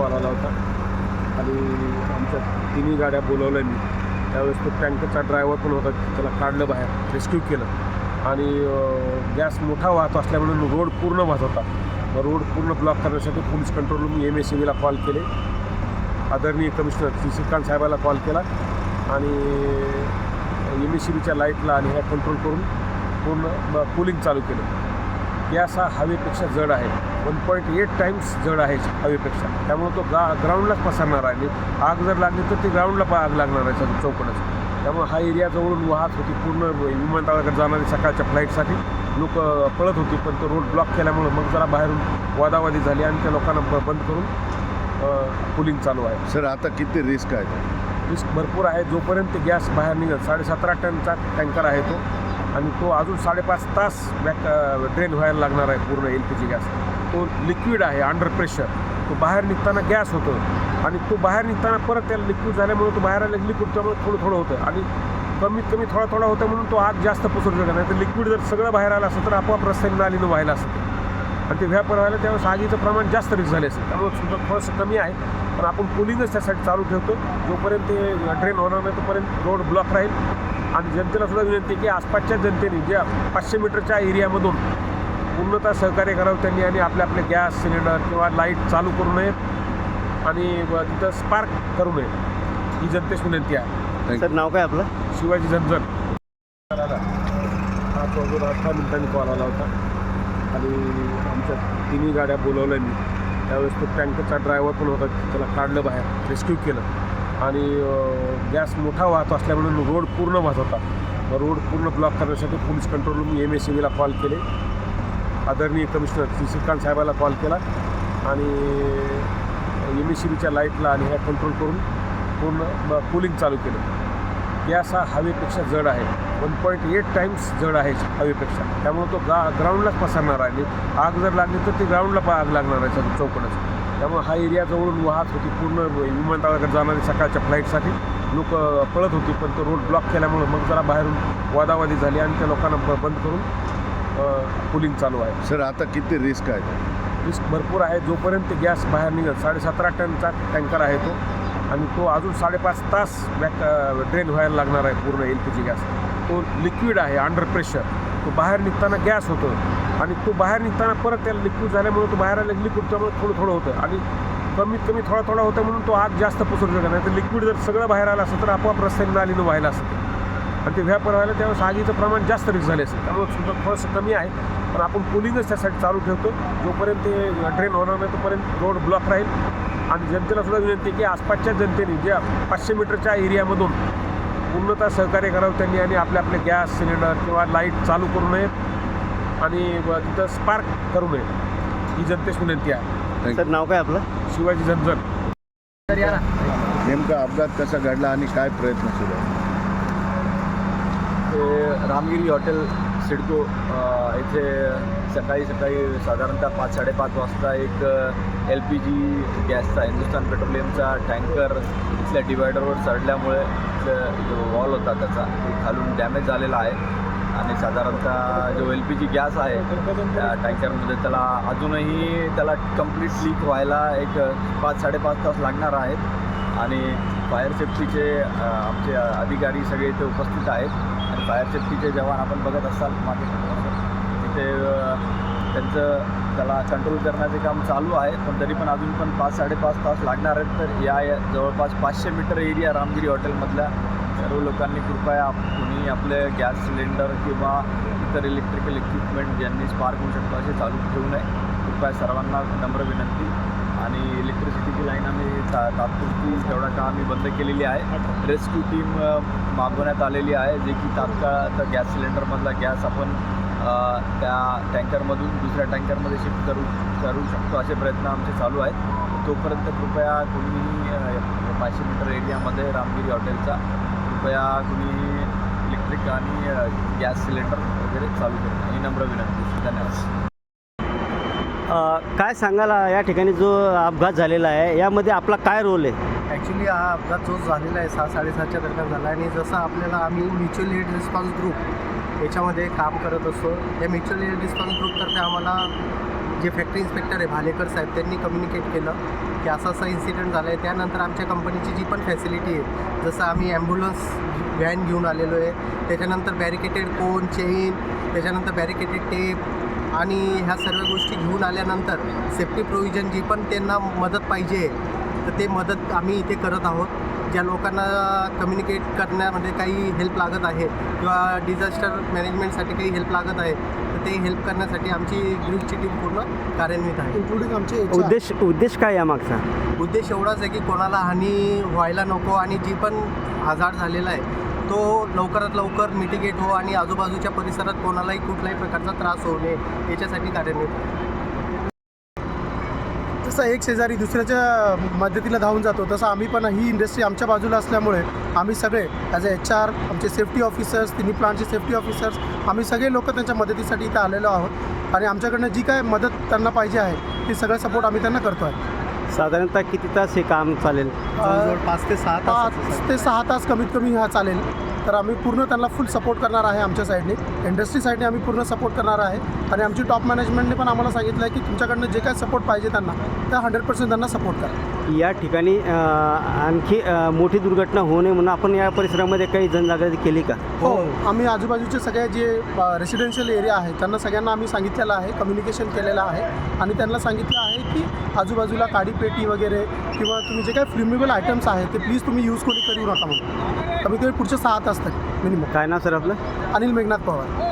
Call आला होता. आणि आमच्या तिन्ही गाड्या बोलवल्या मी. त्यावेळेस तो टँकरचा ड्रायव्हर पण होता त्याला काढलं बाहेर रेस्क्यू केलं. आणि गॅस मोठा वाहत असल्यामुळे रोड पूर्ण वाहत होता मग रोड पूर्ण ब्लॉक करण्यासाठी police control room M S बीला कॉल केले. आदरणीय कमिशनर श्री श्रीकांत साहेबाला कॉल केला. आणि एम एस सी बीच्या लाईटला आणि ह्या कंट्रोल करून पूर्ण कूलिंग चालू केलं. गॅस हा हवेपेक्षा जड आहे. वन पॉईंट एट टाईम्स जड आहे हवेपेक्षा. त्यामुळे तो गा ग्राउंडलाच पसरणार आहे. आग जर लागली तर ती ग्राउंडला पण आग लागणार आहे सगळं चौकटच त्यामुळे हा एरिया जवळून वाहत होती. पूर्ण विमानतळाकडे जाणारी सकाळच्या फ्लाईटसाठी लोक पळत होती पण तो रोड ब्लॉक केल्यामुळं मग जरा बाहेरून वादावादी झाली आणि त्या लोकांना ब- बंद करून कूलिंग चालू आहे. सर आता किती रिस्क आहे? रिस्क भरपूर आहे. जोपर्यंत गॅस बाहेर निघत साडेसतरा टनचा टँकर आहे तो. आणि तो अजून साडेपाच तास बॅक ड्रेन व्हायला लागणार आहे पूर्ण एल पी जी गॅस तो लिक्विड आहे अंडर प्रेशर तो बाहेर निघताना गॅस होतो. आणि तो बाहेर निघताना परत त्याला लिक्विड झाल्यामुळे तो बाहेर आला लिक्विड त्यामुळे थोडं थोडं होतं. आणि कमीत कमी थोडा थोडा होतं म्हणून तो आग जास्त पसरू शकत नाही. तर लिक्विड जर सगळं बाहेर आलं असतं तर आपोआप रस्त्याने नालीनं व्हायला असतं. आणि ते व्यापार व्हायला त्यावेळेस आगीचं प्रमाण जास्त रिस्क झाले असेल त्यामुळे सुद्धा थोडंसं कमी आहे. पण आपण कुलिंगच त्यासाठी चालू ठेवतो. जोपर्यंत ते ड्रेन होणार नाही तोपर्यंत रोड ब्लॉक राहील. आणि जनतेला सुद्धा विनंती आहे की आसपासच्या जनतेने ज्या पाचशे मीटरच्या एरियामधून पूर्णतः सहकार्य करावं त्यांनी आणि आपले आपले गॅस सिलेंडर किंवा लाइट चालू करू नयेत आणि तिथं स्पार्क करू नये ही जनतेस विनंती आहे. सर नाव काय आपलं? शिवाजी झंझन. हा तो अजून अठरा मिनिटांनी कॉल आला होता. आणि आमच्या तिन्ही गाड्या बोलवल्या मी. त्यावेळेस तो टँकरचा ड्रायव्हर पण होता त्याला काढलं बाहेर रेस्क्यू केलं. आणि गॅस मोठा वाहत असल्यामुळे रोड पूर्ण वाहत होता. रोड पूर्ण ब्लॉक करण्यासाठी police control room M S बीला कॉल केले. आदरणीय कमिशनर श्री श्रीकांत साहेबाला कॉल केला आणि एम एस सी बीच्या लाईटला आणि ह्या कंट्रोल करून पूर्ण कूलिंग चालू केलं. गॅस हा हवेपेक्षा जड आहे. वन पॉईंट एट टाईम्स जड आहे हवेपेक्षा. त्यामुळे तो गा ग्राउंडलाच पसरणार आहे. आग जर लागली तर ती ग्राउंडला पण आग लागणार आहे सगळं त्यामुळे हा एरिया जवळून वाहत होती पूर्ण विमानतळाकडे जाणारी सकाळच्या फ्लाईटसाठी. लोक पळत होती पण तो रोड ब्लॉक केल्यामुळं मग जरा बाहेरून वादावादी झाली आणि त्या लोकांना बंद करून कूलिंग चालू आहे. सर आता किती रिस्क आहे? रिस्क भरपूर आहे. जोपर्यंत गॅस बाहेर निघत साडेसतरा टनचा टँकर आहे तो. आणि तो अजून साडेपाच तास बॅक ड्रेन व्हायला लागणार आहे पूर्ण एल पी जी गॅस तो लिक्विड आहे अंडर प्रेशर तो बाहेर निघताना गॅस होतो. आणि तो बाहेर निघताना परत त्याला लिक्विड झाल्यामुळे तो बाहेर आला लिक्विड त्यामुळे थोडं थोडं होतं. आणि कमीत कमी थोडा थोडा होतं म्हणून तो आग जास्त पसरू शकत नाही. तर लिक्विड जर सगळं बाहेर आलं असतं तर आपोआप रस्त्याने नालीनं व्हायला असतं. आणि ते व्यापार व्हायला त्यावेळेस आगीचं प्रमाण जास्त रिस्क झाले असेल त्यामुळे सुद्धा थोडंसं कमी आहे. पण आपण कुलिंगच त्यासाठी चालू ठेवतो. जोपर्यंत ते ट्रेन होणार नाही तोपर्यंत रोड ब्लॉक राहील. आणि जनतेला सुद्धा विनंती की आसपासच्या जनतेने ज्या पाचशे मीटरच्या एरियामधून पूर्णतः सहकार्य करावं त्यांनी आणि आपले आपले गॅस सिलेंडर किंवा लाइट चालू करू नयेत आणि तिथं स्पार्क करू नये. ही जनतेस विनंती आहे. सर नाव काय आपलं? शिवाजी झंझन नेमका अपघात कसा घडला आणि काय प्रयत्न सुरू आहे ते रामगिरी हॉटेल सिडको इथे सकाळी सकाळी साधारणतः पाच साडेपाच वाजता एक एल पी जी गॅसचा हिंदुस्तान पेट्रोलियमचा टँकर इथल्या डिवायडरवर चढल्यामुळे जो वॉल होता त्याचा तो खालून डॅमेज झालेला आहे. आणि साधारणतः जो एल पी जी गॅस आहे त्या टँकरमध्ये त्याला अजूनही त्याला कंप्लीट लीक व्हायला एक पाच साडेपाच तास लागणार आहेत. आणि फायर सेफ्टीचे आमचे अधिकारी सगळे इथे उपस्थित आहेत. फायर सेफ्टीचे जवान आपण बघत असाल मागे. तिथे त्यांचं त्याला कंट्रोल करण्याचे काम चालू आहे पण तरी पण अजून पण पाच साडेपाच तास लागणार आहेत. तर या जवळपास पाचशे मीटर एरिया रामगिरी हॉटेलमधल्या सर्व लोकांनी कृपया कुणी आपले गॅस सिलेंडर किंवा इतर इलेक्ट्रिकल इक्विपमेंट ज्यांनी स्पार्क होऊ शकतो असे चालू ठेवू नये. कृपया सर्वांना नम्र विनंती. आणि इलेक्ट्रिसिटीची लाईन आम्ही ता तात्पुरती तेवढा काळ आम्ही बंद केलेली आहे. रेस्क्यू टीम मागवण्यात आलेली आहे जे की तात्काळ आता गॅस सिलेंडरमधला गॅस आपण त्या टँकरमधून दुसऱ्या टँकरमध्ये शिफ्ट करू करू शकतो असे प्रयत्न आमचे चालू आहेत. तोपर्यंत कृपया कुणीही पाचशे मीटर एरियामध्ये रामगिरी हॉटेलचा कृपया कुणीही इलेक्ट्रिक आणि गॅस सिलेंडर वगैरे चालू करू. ही नम्र विनंती. धन्यवाद. काय सांगाला या ठिकाणी जो अपघात झालेला आहे यामध्ये आपला काय रोल आहे? ॲक्च्युली हा अपघात जो झालेला आहे सहा साडेसातच्या दरम्यान झाला आणि जसं आपल्याला आम्ही म्युच्युअल एड रिस्पॉन्स ग्रुप याच्यामध्ये काम करत असतो. या म्युच्युअल एड रिस्पॉन्स ग्रुपतर्फे आम्हाला जे फॅक्टरी इन्स्पेक्टर आहे भालेकर साहेब त्यांनी कम्युनिकेट केलं की असं असं इन्सिडेंट झालं आहे त्यानंतर आमच्या कंपनीची जी पण फॅसिलिटी आहे जसं आम्ही ॲम्ब्युलन्स व्हॅन घेऊन आलेलो आहे त्याच्यानंतर बॅरिकेटेड कोन चेन त्याच्यानंतर बॅरिकेटेड टेप आणि ह्या सर्व गोष्टी घेऊन आल्यानंतर सेफ्टी प्रोव्हिजन जी पण त्यांना मदत पाहिजे तर ते मदत आम्ही इथे करत आहोत. ज्या लोकांना कम्युनिकेट करण्यामध्ये म्हणजे काही हेल्प लागत आहे किंवा डिझास्टर मॅनेजमेंटसाठी काही हेल्प लागत आहे ते हेल्प करण्यासाठी आमची ग्रुपची टीम पूर्ण कार्यान्वित आहे. इन्क्लुडिंग आमचे उद्देश उद्देश काय या मागचा? उद्देश एवढाच आहे की कोणाला हानी व्हायला नको आणि जी पण आजार झालेला आहे तो लवकरात लवकर मिटिगेट हो आणि आजूबाजूच्या परिसरात कोणालाही कुठल्याही प्रकारचा त्रास होऊ नये याच्यासाठी कार्यान्वित आहे. जसं एक शेजारी दुसऱ्याच्या मदतीला धावून जातो तसं आम्ही पण ही इंडस्ट्री आमच्या बाजूला असल्यामुळे आम्ही सगळे ॲज अ एच आर आमचे सेफ्टी ऑफिसर्स तिन्ही प्लांटचे सेफ्टी ऑफिसर्स आम्ही सगळे लोक त्यांच्या मदतीसाठी इथं आलेलो आहोत. आणि आमच्याकडनं जी काय मदत त्यांना पाहिजे आहे ती सगळं सपोर्ट आम्ही त्यांना करतो आहे. साधारणतः किती तास हे काम चालेल? पाच ते सहा तास पाच ते सहा तास कमीत कमी हा चालेल. तर आम्ही पूर्ण त्यांना फुल सपोर्ट करणार आहे आमच्या साईडने इंडस्ट्री साईडने आम्ही पूर्ण सपोर्ट करणार आहे. आणि आमची टॉप मॅनेजमेंटने पण आम्हाला सांगितलं आहे की तुमच्याकडनं जे काय सपोर्ट पाहिजे त्यांना त्या हंड्रेड पर्सेंट त्यांना सपोर्ट करा. या ठिकाणी आणखी मोठी दुर्घटना होऊ नये म्हणून आपण या परिसरामध्ये काही जनजागृती केली का? हो आम्ही आजूबाजूचे सगळे जे रेसिडेन्शियल एरिया आहे त्यांना सगळ्यांना आम्ही सांगितलेलं आहे कम्युनिकेशन केलेलं आहे आणि त्यांना सांगितलं आहे की आजूबाजूला काडीपेटी वगैरे किंवा तुम्ही जे काही फ्लिमेबल आयटम्स आहेत ते प्लीज तुम्ही यूज कोणी करू नका म्हणून. कमीत कमी पुढचे सहा तास तक मिनिमम काय नाव सर आपलं? अनिल मेघनाथ पवार.